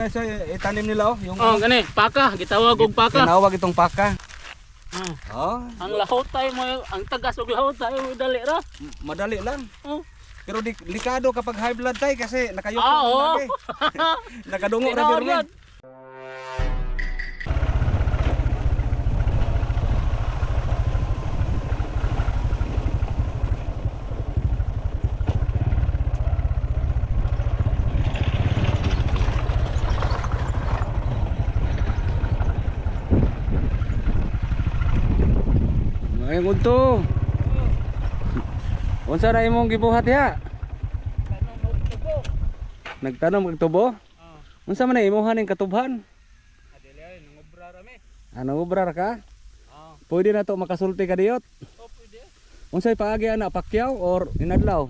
So, itanim nila oh, yung Oh, gani, paka, gitawag og paka. tinawag itong paka. Ah, Oh, ang lahot tayo mo, ang tagas og lahot tayo mo dali ra. madali lang. Oh. Pero di, likado kapag high blood tayo kasi nakayuko Ah, lagi. Nakadungo na Tinaw pero Ngayon unto. Unsa na imong gibuhat ya? Nagtanom kag tubo? Ah, Unsa man na imuhan ning katubhan? adili ay nangobra rami. Ano ubrar ka? Ah, Pwede na to makasulti ka diyot. oh pwede. Unsay paagi ana pakyaw or inadlaw?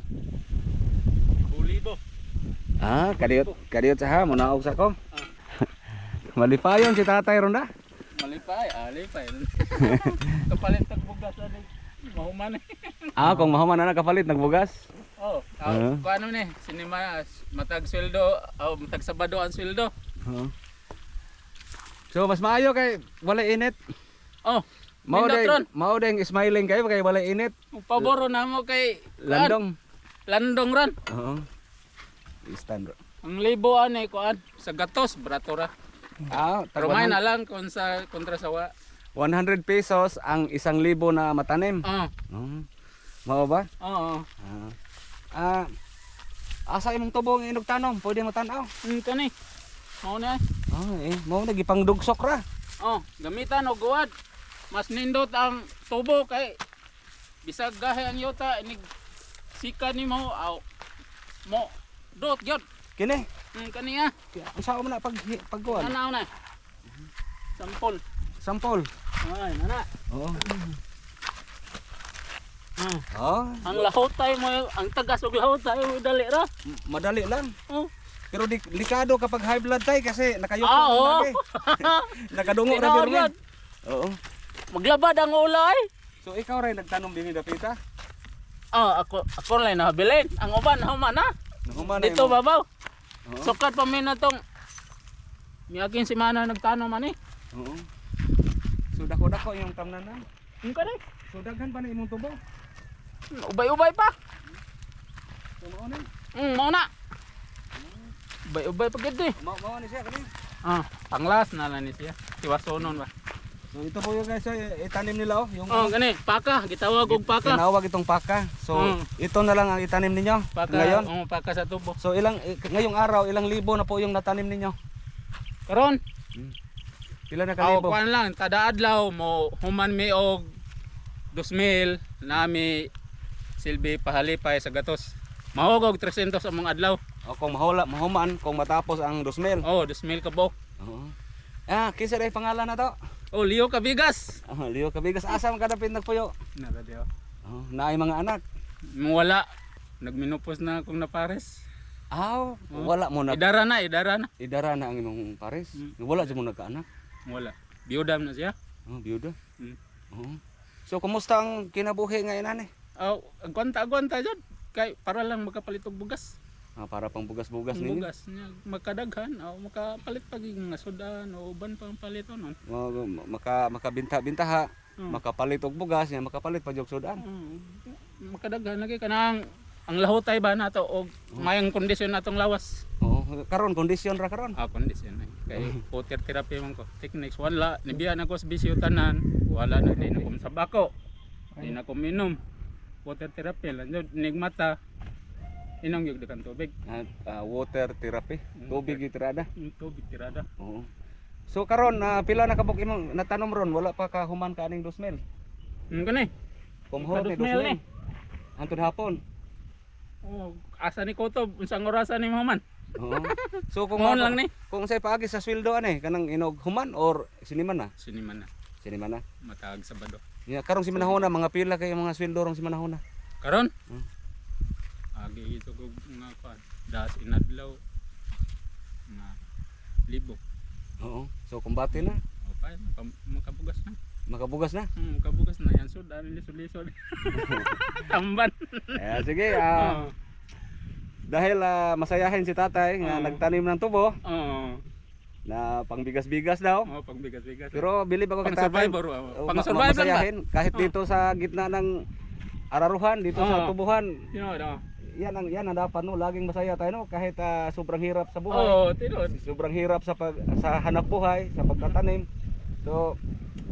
Bulibo. Ah, kadiyot, kadiyot sa ha, munaog sa ko. Malipayon si tatay ron na. Malipay, alipay. Kapalit tag bugas ani. Mahuman. Ah, kung mahuman na nakapalit nagbugas. Oh, Ah. uh, kung ano ni, sinima matag sweldo, oh, matag sabado ang sweldo. Oo. So mas maayo kay wala init. Oh, Mao ron. day, mao day smiling kay kay wala init. paboro na mo kay Landong. Landong ran. Oo. Stand. Ang libo ani kuan sa gatos brato ra. Ah, tag Rumay 100 na lang kung sa kontra sa wa. 100 pesos ang isang libo na matanim. Oo. Mao ba? oo. Ah. Ah. Asa imong tubo ang inog tanom? Pwede mo tan-aw. Mm kani. Mao na. Ah, eh, mao na gipangdugsok ra. Oh, gamitan og guwad. Mas nindot ang tubo kay bisag gahe ang yuta inig sika ni mo aw mo dot gyud. Kini. Mm kaniya. Unsa mo na pag pagkuan? Ano na? Sampol. Sampol. Ay, nana. Oo. Ah, Oh, ang lahot tayo mo, ang tagas og lahot tayo dali ra. madali lang. Oh. Pero di, likado kapag high blood tayo kasi nakayuko Ah, ang lagi. Nakadungo na Tinaw pero yun. Oo. Maglabad ang ulay. So ikaw rin nagtanong din ni Dapita? Ah, ako ako lang nahabilin. Ang uban human na. Nahuman Dito babaw. Oo. Sukat pa min na tong Miyagin si mana nagtanong man eh. Oo. So dako-dako yung tamnanan. Yung ka So daghan pa na imong tubo. Ubay-ubay pa. So mao ni. Mm, mo na. Ubay-ubay pa gid eh. Mao mao ni siya kani. Ah, panglas na lang ni siya. Tiwasonon ba. So ito po yung guys, so, itanim nila oh, yung Oh, gani, paka, gitawag og paka. tinawag itong paka. So Mm. ito na lang ang itanim ninyo Paka, ngayon. oh, paka sa tubo. So ilang eh, ngayong araw ilang libo na po yung natanim ninyo? Karon, Pila na Aw, kalibo? kuan lang, kada adlaw mo human mi og 2,000 nami silbi pahalipay sa gatos. Mahog og 300 ang mga adlaw. O kung mahula, mahuman kung matapos ang 2,000. Oh, 2,000 ka bok. Oo. Ah, kinsa day pangalan na to? Oh, Leo Kabigas. Ah, Leo Kabigas asa man kadapit nagpuyo. Nagadio. Oh, naay mga anak. Wala. Nagminupos na akong napares. Aw, Oh. wala mo na Idara na, idara na. idara na ang imong pares. Mm. Wala jud mo nagkaanak. Wala. Biyudam na siya. Oh, biyuda. Mm. Oo. So kumusta ang kinabuhi ngayon ani? Oh, agwanta agwanta jud. Kay para lang makapalit og bugas. Ah, para pang bugas-bugas Ang ninyo. bugas niya makadaghan o makapalit pag nga sudan o uban pang palit non. Mga maka makabinta-binta ha. Mm. Makapalit og bugas, niya makapalit pa jog sudan. Mm, makadaghan lagi kanang ang lahutay ba nato og mayang kondisyon natong lawas. Oo, karon kondisyon ra karon. Ah, kondisyon na. Kay water therapy man ko. Techniques wala nibiyan ako sa bisyo tanan. Wala na din ako sa bako. Di na ko minom. Water therapy lang jud nig mata. Inom gyud kan tubig. At ah, water therapy, Mm, tubig itirada. Mm, Tubig tirada. Oo. So karon na pila na kabuk imong natanom ron, wala pa ka human ka aning 2,000. Mm kani. Kumhor ni Kadusmel ni. 2,000. Antod hapon. Oh, asa ni Koto unsang orasan ni Maman? Oo. So kung mao- lang ni. Kung say paagi sa sweldo ani kanang inog human or siniman na? Siniman na. Siniman na. Matag Sabado. Ya karong si manahona mga pila kay mga sweldo rong si manahona. Karon? Hmm. Agi ito ko nga pa. Das inadlaw. Na libo. Oo. So kumbati na. O pa, maka- makabugas na. Makabugas na. Hmm, makabugas na yan. So, dami lisod-lisod. Tamban. Eh sige, ah, Oo. dahil ah, masayahin si tatay nga Oo. nagtanim ng tubo, Oo. na pangbigas-bigas daw. Oh, pang bigas-bigas. Pero bilib ako kay tatay. survivor. Oh, Oh, pang survivor kahit Oh. dito sa gitna ng araruhan, dito sa Oh. tubuhan. You know, no. Yan ang yan ang dapat no, laging masaya tayo no kahit ah, sobrang hirap sa buhay. Oh, tinod. Sobrang hirap sa pag sa hanap buhay, sa pagtatanim. So,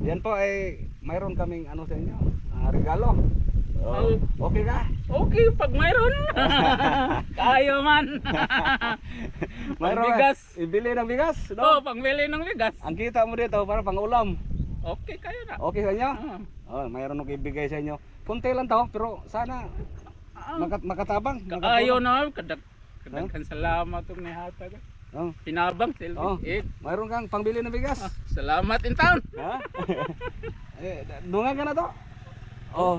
yan po ay mayroon kaming ano sa inyo, ah, regalo. Oh, okay ka? Okay, pag mayroon. Kayo man. Mayroon bigas. Ibili ng bigas, oh, no? pangbili ng bigas. Ang kita mo dito para pang-ulam. Okay, kayo na. Okay sa inyo? Ah. Oh, mayroon akong ibigay sa inyo. Kunti lang to, pero sana Makat makatabang. Kaayo na, kadag kadaghan salamat ug nihatag. Oh, Pinabang silbi. Oh. Eh, mayroon kang pangbili ng bigas. ah, salamat in town. Ha? eh, dungan ka na to. Oh.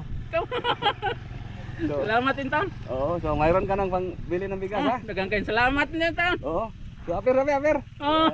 So, Salamat in town. oh, so mayroon ka ng pangbili ng bigas, ha? Ah, daghang kayong salamat in town. Oo. So, apir, apir, apir. Oh.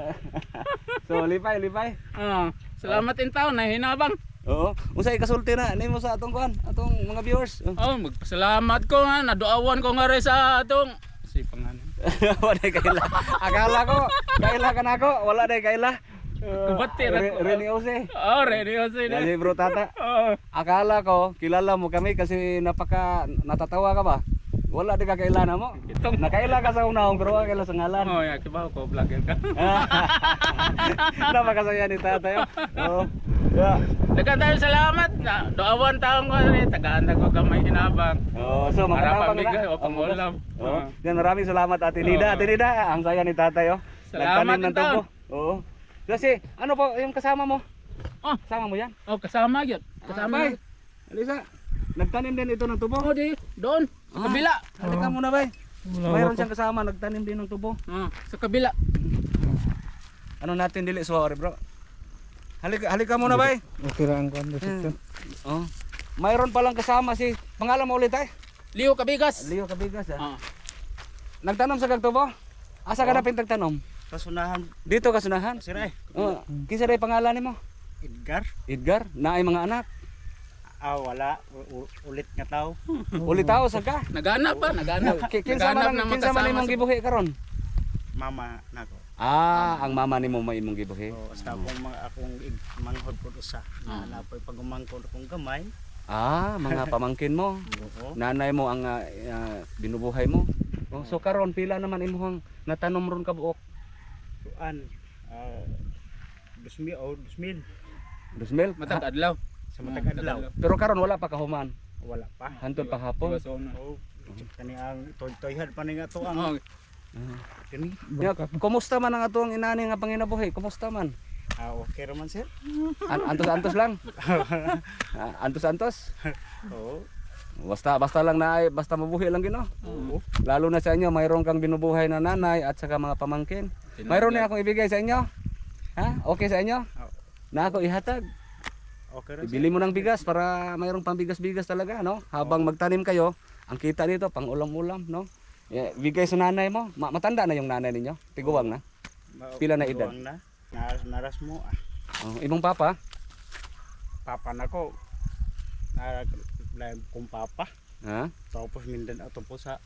so, lipay, lipay. Ah, salamat in town na hinabang. Oo. Unsay kasulti na nimo sa atong kuan, atong mga viewers. Oh. Oh, magpasalamat ko nga naduawan ko nga rin sa atong si pangalan. Wala day kaila. Akala ko kaila ka na ako, wala day kaila. Kubati ra. Rene Jose. Oh, ko sila. Dali bro tata. Oh. Akala ko kilala mo kami kasi napaka natatawa ka ba? Wala di ka kaila na mo. Itong Nakaila ka sa unahong pero wala sa ngalan. Oh, ya, kibaw ko vlogger ka. Napakasaya ni tatay. Oh. Yeah. Daghang tayo salamat na doawan taong ko rin tagaan ko gamay hinabang. Oh, so Para pamigay na. o pangulam. Oh. Oh. Yan maraming salamat Ate Nida. Oo. Ate Nida, ang saya ni tatay oh. Salamat ng tubo. Oo. Kasi ano po yung kasama mo? Oh. Kasama mo yan? Oh, kasama yun. Kasama yun. Alisa, nagtanim din ito ng tubo. Oh, di doon sa Ah. kabila. Halika muna bay. Mayroon siyang kasama, nagtanim din ng tubo. Oh, sa kabila. Ano natin dili sorry bro. Halika, halika muna bay. Okay ra ang kuan reception. Oh. Mayroon palang kasama si pangalan mo ulit ay? Leo Kabigas. Leo Kabigas ah. Ah. Nagtanom sa kagtubo? Asa ka na pintagtanom? Kasunahan Dito ka sunahan? sira eh. Oh, kinsa day pangalan nimo? Edgar. Edgar, naay mga anak. Ah wala U- u- ulit nga tao. Uli tao sa ka. Naghanap pa, naghanap. Ki- Kinsa man ang- kinsa man imong gibuhi karon? Mama nako. Ah, ang mama nimo may imong gibuhi. So basta akong mga akong ig- manghod po usa. Na napoy pagumangkon akong gamay. Ah, mga pamangkin mo. Oo. Nanay mo ang ah, ah, binubuhay mo. Oh, so karon pila naman imong natanom ron ka buok? Tuan. Ah 2000 o 2000 Dusmel. Matag adlaw. Sa matag adlaw. Pero karon wala pa kahuman. Wala pa. Hantod pa hapon. Oh. Kani ang toy-toyhan pa ni nga to ang Oh, kani. Kumusta man ang atong inani nga panginabuhi? Kumusta man? Ah okay raman sir. An- antos-antos lang. Ah, antos-antos. Oo. Basta basta lang na basta mabuhi lang gino. Oo. Lalo na sa inyo, mayroon kang binubuhay na nanay at saka mga pamangkin. Mayroon na akong ibigay sa inyo. Ha? Okay sa inyo? Na ako ihatag. Okay. Ibili mo ng bigas para mayroong pambigas-bigas talaga, no? Habang magtanim kayo, ang kita dito pang ulam-ulam, no? Yeah, bigay sa nanay mo. Ma- matanda na yung nanay ninyo. Tiguwang na. Ma- Pila na edad? Na. Naras, naras mo ah. Oh, ibong papa? Papa na ko. Naras kong papa. Ha? Tapos mindan ato po sa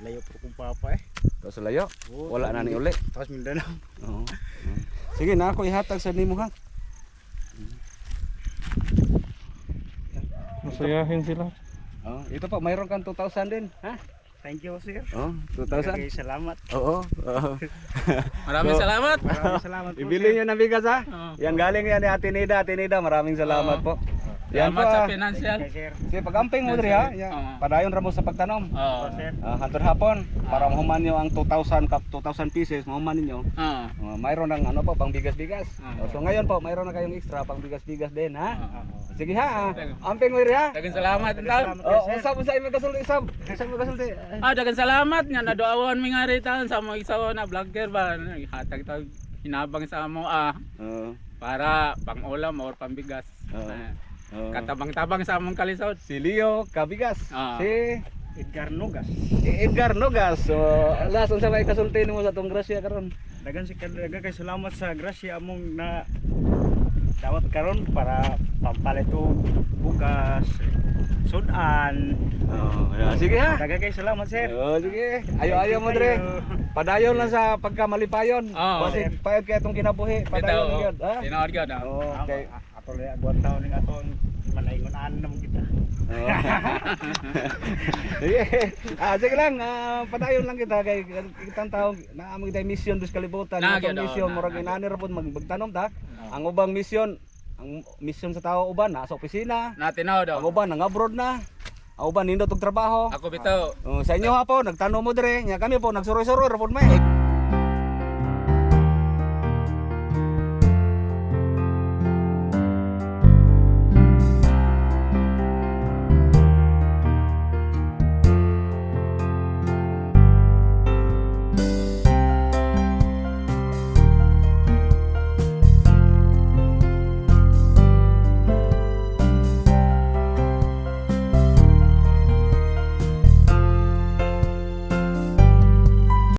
layo po kong papa eh. To sa layo. Oo, Wala na ni uli. Tapos mindan Oo. Sige na ako ihatag sa nimo ha. Masayahin sila. Oh, ito po, mayroon kang 2,000 din, ha? Thank you sir. Oh, 2,000. Okay, salamat. Oo. oo. Maraming So- salamat. Maraming salamat po. Ibili niyo ng bigas ha. Oo. Yan galing yan ni Ate Nida. Ate Nida, maraming salamat po. Yan. Salamat sa ah. financial. Sige, pagamping mo diri ha. Yan. Oo. Padayon ra mo sa pagtanom. Sir. Ah, hantod hapon para mahuman niyo ang 2,000 kap 2,000 pieces, mahuman ninyo. Oh. Uh, mayroon ng ano po, pang bigas-bigas. Oo. Oh, so ngayon po, mayroon na kayong extra pang bigas-bigas din ha. Oo. Sige ha. ah. Amping mo diri ha. Dagan salamat town. Oh, usab usab imo kasulti usab. Usab mo kasulti. Ah, dagan salamat nga naduawan mi nga rin taon sa mga isaw na vlogger ba. Hatag tayo hinabang sa mo ah Oo. para pangulam or pambigas. Oo. Ah, Oo. Katabang-tabang sa among kalisod. Si Leo Kabigas. Ah. Si Edgar Nogas. Edgar Nogas. So, last unsa may kasulti nimo sa tong grasya karon? Dagan si dagan kay salamat sa grasya among na dawat karon para pampalit og bugas sudan. Oh, yeah. sige ha. Dagan kay salamat sir. Oh, sige. Ayo-ayo mo dire. Padayon lang sa pagkamalipayon. Oo. Kasi payod kaya itong kinabuhi. Padayon yun. Ha? Tinawad ka na. Oo, okay. Le buwan taon ning aton manaingon-an naman kita. Sige. Ah, sige lang. Ah, padayon lang kita kay kitang tao na among day mission dus kalibutan. Na, Ang atong na, murag na. inani ra pud mag- magtanom ta. Ang ubang mission, ang mission sa tao uban nasa opisina. Na tinawad Ang daw. uban nang abroad na. Ang uban nindot og trabaho. Ako bitaw. Oh, sa inyo ha po, nagtanong mo dire, nya kami po nagsuroy-suroy ra pud may.